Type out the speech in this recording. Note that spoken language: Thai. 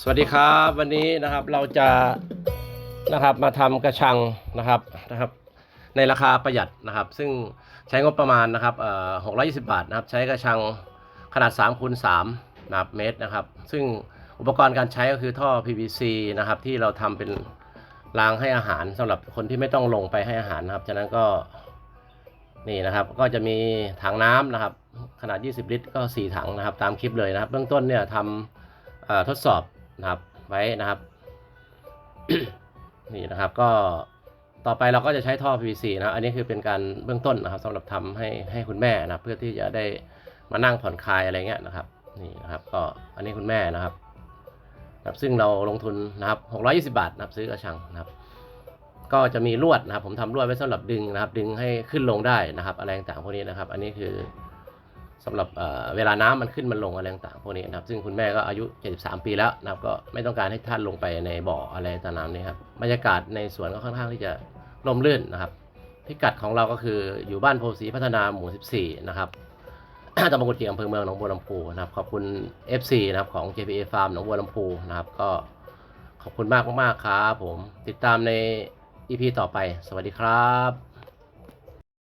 สวัสดีครับวันนี้นะครับเราจะนะครับมาทำกระชังนะครับนะครับ ในราคาประหยัดนะครับ ซึ่งใช้งบประมาณนะครับเอ่อ620บาทนะครับ ใช้กระชังขนาด3คูณ3นะครับเมตรนะครับ ซึ่งอุปกรณ์การใช้ก็คือท่อ PVC นะครับที่เราทำเป็นรางให้อาหารสำหรับคนที่ไม่ต้องลงไปให้อาหารนะครับฉะนั้นก็นี่นะครับก็จะมีถังน้ำนะครับ ขนาด 20 ลิตรก็ 4 ถังนะครับ ตามคลิปเลยนะครับ เบื้องต้นเนี่ยทำทดสอบ นะครับไว้นะครับ นี่นะครับก็ต่อไปเราก็จะใช้ท่อ PVC นะครับอันนี้คือเป็นการเบื้องต้นนะครับสำหรับทำให้ให้คุณแม่นะเพื่อที่จะได้มานั่งผ่อนคลายอะไรเงี้ยนะครับนี่นะครับก็อันนี้คุณแม่นะครับครับซึ่งเราลงทุนนะครับ620 บาทนะครับซื้อกระชังนะครับ ก็จะมีลวดนะครับ ผมทำลวดไว้สำหรับดึงนะครับ ดึงให้ขึ้นลงได้นะครับ อะไรต่างพวกนี้นะครับ อันนี้คือ สำหรับเวลาน้ำมันขึ้นมันลงอะไรต่างๆพวกนี้นะครับซึ่งคุณแม่ก็อายุ 73 ปีแล้วนะครับก็ไม่ต้องการให้ท่านลงไปในบ่ออะไรต่างๆนี้ครับบรรยากาศในสวนก็ค่อนข้างที่จะร่มรื่นนะครับ พิกัดของเราก็คืออยู่บ้านโพสีพัฒนาหมู่ 14 นะครับตำบลกุฎเกียงอำเภอเมืองหนองบัวลำพูนะครับขอบคุณ FC นะครับของ JPA Farm หนองบัวลำพูนะครับก็ขอบคุณมากมากครับผมติดตามใน EP ต่อไป สวัสดีครับ